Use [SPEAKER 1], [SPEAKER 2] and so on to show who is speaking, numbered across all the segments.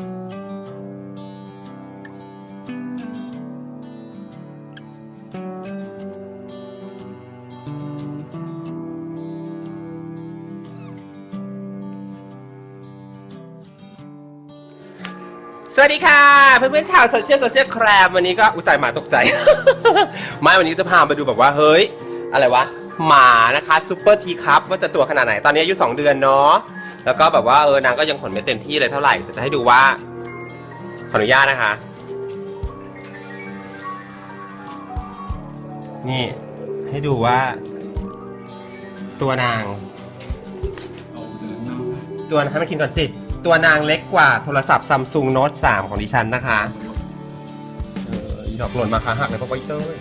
[SPEAKER 1] สวัสดีค่ะเพื่อนๆชาวโซเชียลโซเชียลแครมวันนี้ก็อุยตายหมาตกใจ ไม่วันนี้จะพาไปดูแบบว่าเฮ้ย อะไรวะ หมานะคะซูเปอร์ทีคัพว่าจะตัวขนาดไหน ตอนนี้อายุ2เดือนเนาะ แล้วก็แบบว่าเออนางก็ยังขนไม่เต็มที่เลยเท่าไหร่แต่จะให้ดูว่าขออนุญาตนะคะ นี่ให้ดูว่า ตัวนาง ตัวนางให้มากินก่อนสิ ตัวนางเล็กกว่าโทรศัพท์ซัมซุงโน้ต3ของดิฉันนะคะเอออีดอกหล่นมาขาหักเลยเพราะว่าอีเต้ย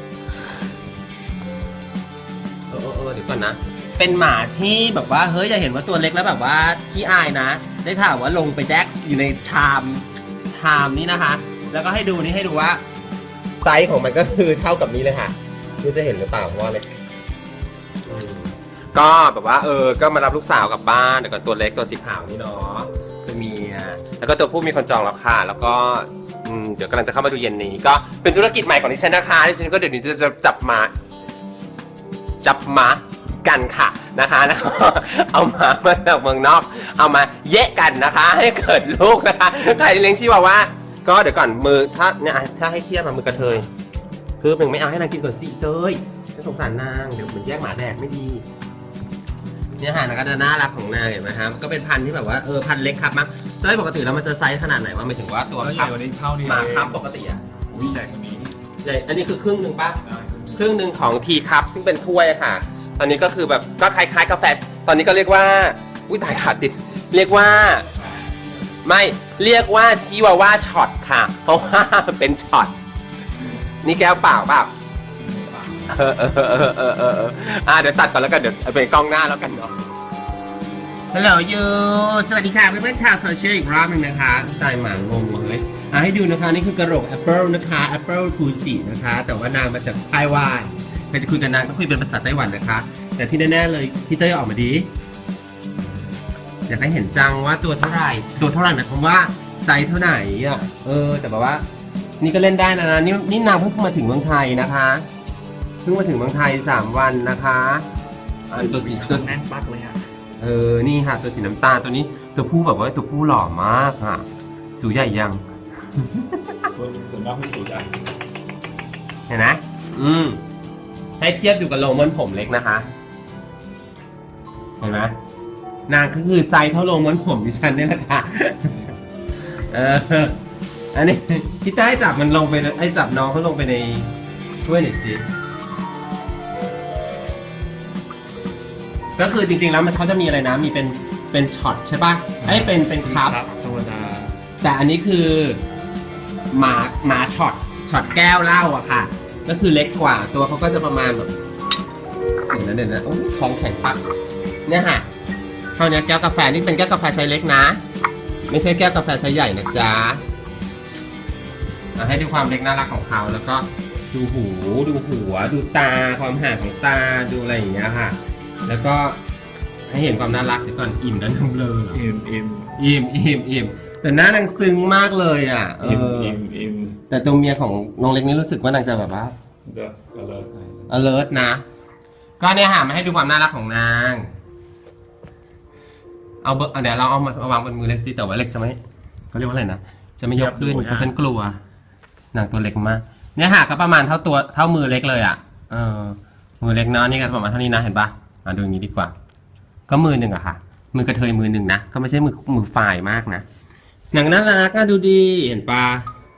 [SPEAKER 1] เออเออเออเดี๋ยวก่อนนะ เป็นหมาที่แบบว่าเฮ้ยจะเห็นว่าตัวเล็กแล้วแบบว่าขี้อายนะ ได้ข่าวว่าลงไปแดกอยู่ในชามชามนี้นะคะ แล้วก็ให้ดูนี่ให้ดูว่า ไซส์ของมันก็คือเท่ากับนี้เลยค่ะดูจะเห็นหรือเปล่าเพราะว่าเล็กอืมก็แบบว่าเออ ก็มารับลูกสาวกลับบ้านเดี๋ยวก่อนตัวเล็กตัวสีขาวนี่เนาะตัวเมียแล้วก็ตัวผู้มีคนจองแล้วค่ะแล้วก็อืมเดี๋ยวกำลังจะเข้ามาดูเย็นนี้ ก็เป็นธุรกิจใหม่ของดิฉันนะคะดิฉันก็เดี๋ยวนี้จะจะจับหมา จับหมา กันค่ะนะคะแล้วก็เอาหมามาจากเมืองนอก เอามาเยะกันนะคะ ให้เกิดลูกนะคะใครเลี้ยงชีวาว่า ก็เดี๋ยวก่อนมือถ้าเนี่ยถ้าให้เทียบมามือกระเทย คือหนึ่งไม่เอาให้นางกินก่อนสิเต้ยไม่สงสารนางเดี๋ยวเหมือนแยกหมาแดกไม่ดีเนี่ยหางนางก็จะน่ารักของนางเห็นไหมครับก็เป็นพันธุ์ที่แบบว่าเออพันธุ์เล็กครับมั้งเต้ยปกติแล้วมันจะไซส์ขนาดไหนวะหมายถึงว่าตัว
[SPEAKER 2] ตัวให
[SPEAKER 1] ครั
[SPEAKER 2] ญ่
[SPEAKER 1] บ
[SPEAKER 2] กว่านี้เท่านี้
[SPEAKER 1] หมาครับ
[SPEAKER 2] เอง
[SPEAKER 1] ปกติอะ
[SPEAKER 2] อุ้ยใหญ่กว่านี้
[SPEAKER 1] ใหญ่อันนี้คือครึ่งหนึ่งปะ
[SPEAKER 2] ได้
[SPEAKER 1] ครึ่งหนึ่งของทีคัพซึ่งเป็นถ้วยอะค่ะ ตอนนี้ก็คือแบบก็คล้ายๆกาแฟ ตอนนี้ก็เรียกว่า อุ้ยตายขาดติด เรียกว่า ไม่เรียกว่าชิวาว่าช็อตค่ะ เพราะว่าเป็นช็อต นี่แก้วเปล่าเปล่าเออเออเออเออเออเอออะเดี๋ยวตัดก่อนแล้วกันเดี๋ยวเอาเป็นกล้องหน้าแล้วกันเนาะ ฮัลโหลยูสวัสดีค่ะเพื่อนๆชาวโซเชียลอีกรอบหนึงนะคะตายหมางงเลยอะให้ดูนะคะ นี่คือกระโหลกแอปเปิลนะคะแอปเปิลฟูจินะคะ แต่ว่านางมาจากไต้หวัน ใครจะคุยกับนางก็คุยเป็นภาษาไต้หวันนะคะ แต่ที่แน่ๆเลยพี่เต้ยออกมาดี อยากให้เห็นจังว่าตัวเท่าไหร่ ตัวเท่าไหร่หมายความว่าไซส์เท่าไหร่อะเออ แต่แบบว่า นี่ก็เล่นได้แล้วนะนี่นี่นางเพิ่งมาถึงเมืองไทยนะคะเพิ่งมาถึงเมืองไทย3วันนะคะอ่าตัวสีตัว
[SPEAKER 2] แน่นปักเลยอะ
[SPEAKER 1] เออนี่ค่ะ ตัวสีน้ำตาลตัวนี้ ตัวผู้แบบว่าตัวผู้หล่อมากค่ะจูใหญ่ยัง
[SPEAKER 2] ส่วนมากผู้สูงใหญ่
[SPEAKER 1] เห็นไหมอืม ให้เทียบดูกับโลมอนผมเล็กนะคะ เห็นไหมนางก็คือไซส์เท่าโลมอนผมดิฉันนี่แหละค่ะเอออันนี้พี่ต้าให้จับมันลงไปไอ้จับน้องเขาลงไปในถ้วยหน่อยสิก็คือจริงๆแล้วมันเขาจะมีอะไรนะ มีเป็นเป็นช็อตใช่ป่ะไอ้ยเป็นเป็นคัพ
[SPEAKER 2] ธรรมดา
[SPEAKER 1] แต่อันนี้คือหมาหมาช็อตช็อตแก้วเหล้าอะค่ะ ก็คือเล็กกว่าตัวเขาก็จะประมาณแบบเดี๋ยวนะเดี๋ยวนะโอ้ยท้องแข็งปักเนี่ยค่ะเท่านี้แก้วกาแฟนี่เป็นแก้วกาแฟไซส์เล็กนะ ไม่ใช่แก้วกาแฟไซส์ใหญ่นะจ๊ะอะให้ดูความเล็กน่ารักของเขาแล้วก็ดูหูดูหัว ดูตาความห่างของตาดูอะไรอย่างเงี้ยค่ะ แล้วก็ให้เห็นความน่ารักเดี๋ยวก่อนอิ่มแล้วน้ำเบลอ
[SPEAKER 2] อิ่มอิ่ม
[SPEAKER 1] อิ่มอิ่มอิ่ม แต่หน้านางซึ้งมากเลยอะเอ
[SPEAKER 2] อิ่ม
[SPEAKER 1] อ
[SPEAKER 2] อิ่มอิ่ม
[SPEAKER 1] แต่ตัวเมียของน้องเล็กนี่รู้สึกว่านางจะแบบว่า
[SPEAKER 2] เดี๋ยวก็เลิก
[SPEAKER 1] alert นะ ก็เนี่ยหามาให้ดูความน่ารักของนาง เอาเบอร์เอาเดี๋ยวเราเอามามาวางบนมือเล็กสิแต่ว่าเล็กจะไม่เขาเรียกว่าอะไรนะ จะไม่ยกขึ้นเพราะฉันกลัว นางตัวเล็กมาก เนี่ยหาก็ประมาณเท่าตัวเท่ามือเล็กเลยอะ เออ มือเล็กเนาะนี่ก็ประมาณเท่านี้นะเห็นปะอะดูอย่างนี้ดีกว่า ก็มือหนึ่งอะค่ะ มือกระเทยมือหนึ่งนะ ก็ไม่ใช่มือมือฝ่ายมากนะ หนังน่ารักอะดูดีเห็นปะ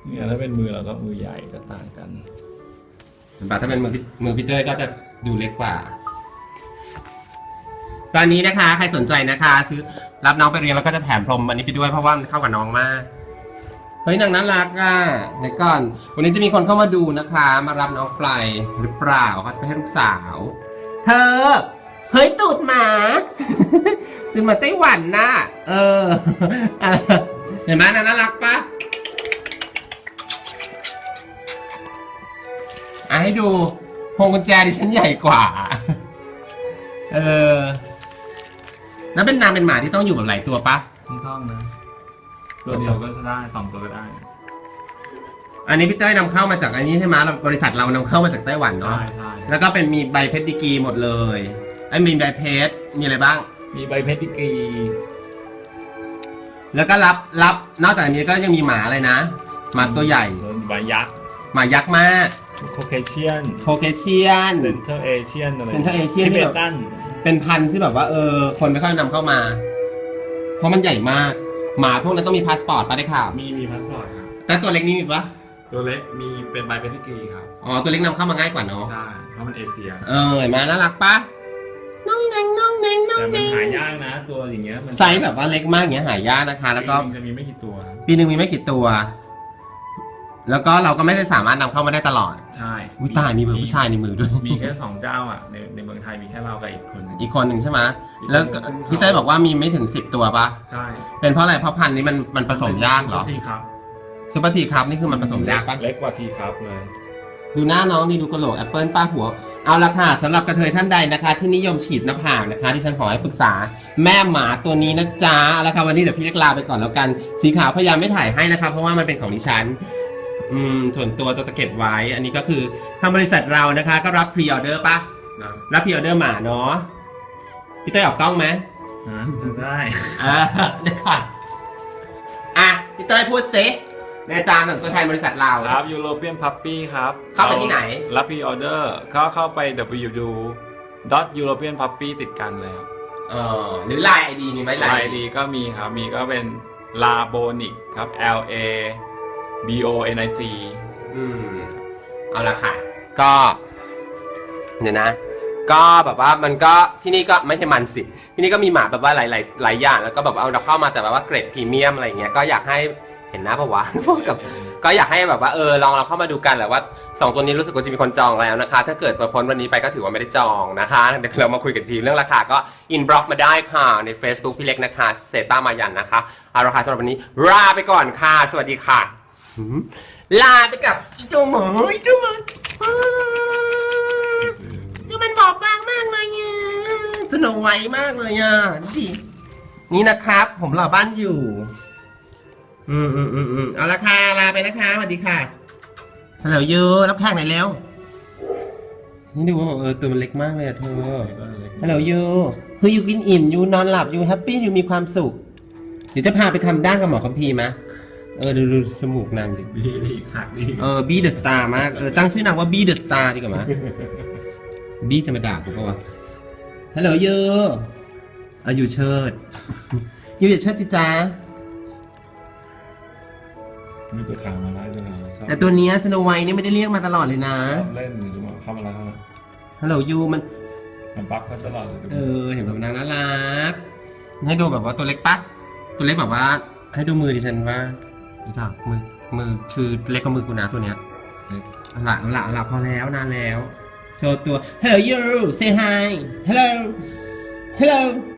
[SPEAKER 2] เนี่ยถ้าเป็นมือเราก็มือใหญ่ก็ต่างกัน
[SPEAKER 1] เห็นปะถ้าเป็นมือพี่มือพี่เต้ยก็จะดูเล็กกว่า ตอนนี้นะคะ ใครสนใจนะคะ ซื้อรับน้องไปเรียนแล้วก็จะแถมพรมอันนี้ไปด้วยเพราะว่ามันเข้ากับน้องมากเฮ้ยนางน่ารักอะเดี๋ยวก่อน วันนี้จะมีคนเข้ามาดูนะคะ มารับน้องไปหรือเปล่าเขาจะไปให้ลูกสาว เธอ เฮ้ยตูดหมาตูดหมาไต้หวันน่ะ เออเออเห็นไหมนางน่ารักปะอะให้ดูพวงกุญแจดิฉันใหญ่กว่า เออแล้วเป็นนางเป็นหมาที่ต้องอยู่กับหลายตัวปะ
[SPEAKER 2] ไม่ต้องนะเวตัวเดียวก็ได้สองตัวก็ได้
[SPEAKER 1] อันนี้พี่เต้ยนำเข้ามาจากอันนี้ใช่ไหมเราบริษัทเรานำเข้ามาจากไต้หวัน
[SPEAKER 2] ใช่
[SPEAKER 1] เนาะ
[SPEAKER 2] ใช่
[SPEAKER 1] แล้วก็เป็นมีใบเพชรดีกรีหมดเลยไอ้มีใบเพชรมีอะไรบ้าง
[SPEAKER 2] มีใบเพชรดิกรี
[SPEAKER 1] แล้วก็รับรับนอกจากนี้ก็ยังมีหมาอะไรนะ หมาตัวใหญ่
[SPEAKER 2] ใบยักษ์
[SPEAKER 1] หมายักษ์มาก
[SPEAKER 2] โคเคเชียน
[SPEAKER 1] โคเคเชียน
[SPEAKER 2] เซนเตอร์เอเชียนอะไร
[SPEAKER 1] Center Asian ที่
[SPEAKER 2] ที่
[SPEAKER 1] แบ
[SPEAKER 2] แบบบตัน
[SPEAKER 1] เป็นพันธุ์ที่แบบว่าเออคนไม่ค่อยนำเข้ามา เพราะมันใหญ่มาก หมาพวกนั้นต้องมีพาสปอร์ตปะได้ข่าว
[SPEAKER 2] มีมีพาสปอร์ตครับ
[SPEAKER 1] แต่ตัวเล็กนี่มีปะ
[SPEAKER 2] ตัวเล็กมีเป็นใบเพชรดิกรีครับ
[SPEAKER 1] อ๋อตัวเล็กนำเข้ามาง่ายกว่าเนาะ
[SPEAKER 2] ใช่เพราะมันเอเชีย
[SPEAKER 1] เออเห็นไหมน่ารักปะ แนงน้องแต่แน
[SPEAKER 2] มัน
[SPEAKER 1] ง
[SPEAKER 2] หายากนะตัวอย่างเงี้ยมัน
[SPEAKER 1] ไซส์แบบว่าเล็กมากอย่างเงี้ยหายากนะคะ แล้วก็
[SPEAKER 2] ปีนึงจะมีไม่กี่ตัว
[SPEAKER 1] ปีหนึ่งมีไม่กี่ตัว แล้วก็เราก็ไม่ได้สามารถนำเข้ามาได้ตลอด
[SPEAKER 2] ใช่
[SPEAKER 1] วิตายมีเบอร์ผู้ชายในมือด้วย
[SPEAKER 2] มีแค่สองเจ้าอะในในเมืองไทยมีแค่เรากับอีกคนหนึ่ง
[SPEAKER 1] อีกคนหนึ่งใช่ไหมแล้วก็
[SPEAKER 2] อีกคนหนึ่ง
[SPEAKER 1] พี่เต้ยบอกว่ามีไม่ถึงสิบตัวปะ
[SPEAKER 2] ใช่
[SPEAKER 1] เป็นเพราะอะไรเพราะพันธุ์นี้มันมันผสมยากเหรอ
[SPEAKER 2] ทีครับ
[SPEAKER 1] ซูเปอร์ทีครับนี่คือมันผสมยากปะ
[SPEAKER 2] เล็กกว่าทีครับเลย
[SPEAKER 1] ดูหน้าน้องนี่ดูกระโหลกแอปเปิลป้าหัว เอาละค่ะสำหรับกระเทยท่านใดนะคะ ที่นิยมฉีดหน้าผากนะคะ ที่ฉันขอให้ปรึกษาแม่หมาตัวนี้นะจ๊ะเอาละค่ะวันนี้เดี๋ยวพี่เล็กลาไปก่อนแล้วกัน สีขาวพยายามไม่ถ่ายให้นะคะ เพราะว่ามันเป็นของดิฉัน อืมส่วนตัวจะเก็บไว้ อันนี้ก็คือทางบริษัทเรานะคะ ก็รับพรีออเดอร์ปะ
[SPEAKER 2] นะ
[SPEAKER 1] รับพรีออเดอร์หมาเนาะพี่เต้ยออกกล้องไหม
[SPEAKER 2] ฮะได้
[SPEAKER 1] อ่าเดี๋ยวก่อนอะพี่เต้ยพูดสิ ในตามของตัวแทนบริษัทเรา
[SPEAKER 2] ครับยูโรเปียนพัปปี้ครับ
[SPEAKER 1] เข้าไปที่ไหน
[SPEAKER 2] รับพรีออเดอร์ก็เข้าไป www dot european puppy ติดกันเลยครับ
[SPEAKER 1] เออหรือไลน์ไอดีมีไหมไล
[SPEAKER 2] ไล
[SPEAKER 1] น์
[SPEAKER 2] ดีก็มีครับ มีก็เป็น l a b o n i c ครับ L A B O N I C
[SPEAKER 1] อืมเอาละค่ะ ก็เดี๋ยวนะ ก็แบบว่ามันก็ที่นี่ก็ไม่ใช่มันสิ ที่นี่ก็มีหมาแบบว่าหลายหลายหลายอย่างแล้วก็แบบเอาเราเข้ามาแต่แบบว่าเกรดพรีเมียมอะไรอย่างเงี้ยก็อยากให้ เห็นหน้าปะวะ พวกกับก็อยากให้แบบว่าเออลองเราเข้ามาดูกันแหละว่าสองตัวนี้รู้สึกว่าจะมีคนจองแล้วนะคะ ถ้าเกิดพ้นวันนี้ไปก็ถือว่าไม่ได้จองนะคะเดี๋ยวเรามาคุยกันทีเรื่องราคาก็อินบล็อกมาได้ค่ะใน Facebook พี่เล็กนะคะเซต้ามายันนะคะเอาราคาสำหรับวันนี้ลาไปก่อนค่ะ สวัสดีค่ะลาไปกับอีตัวหมออีตัวหมออ้าวตัวมันบอบบางมากเลยอะสโนไวมากเลยอะดินี่นะครับ ผมรอบ้านอยู่ อืมอืมอืมอืมเอาละค่ะลาไปนะคะสวัสดีค่ะฮัลโหลยูรับแขกหน่อยเร็วนี่ดูว่าเออตัวมันเล็กมากเลยอะเธอฮัลโหลยูคือยูกินอิ่มยูนอนหลับยูแฮปปี้ยูมีความสุขเดี๋ยวจะพาไปทำด้านกับหมอคัมพีร์มะเออดูดูจมูกนางดิ
[SPEAKER 2] บีดีหักดี
[SPEAKER 1] เออบีเดอะสตาร์มากเออตั้งชื่อนางว่าบีเดอะสตาร์ดีกว่ามะบีจะมาด่ากูปะวะฮัลโหลยูอายูเชิดยูอย่าเชิดสิจ้า
[SPEAKER 2] มีตัวขามาไล่ด้วยนะชอบ
[SPEAKER 1] แต่ตัวเนี้สโนไวท์นี่ไม่ได้เรียกมาตลอดเลยนะ
[SPEAKER 2] ชอบเล่นหรือจะมาเข้ามาแล้วนะ
[SPEAKER 1] ฮัลโหลยูมัน
[SPEAKER 2] มันปั๊บเขาตลอดเลย
[SPEAKER 1] เออ เห็นแบบนางน่ารัก ให้ดูแบบว่าตัวเล็กปะตัวเล็กแบบว่า ให้ดูมือดิฉันว่านี่ค่ะมือ มือคือเล็กกว่ามือกูนะตัวเนี้ยเอาละเอาละเอาละพอแล้วนานแล้ว โชว์ตัว Hello you say hi Hello Hello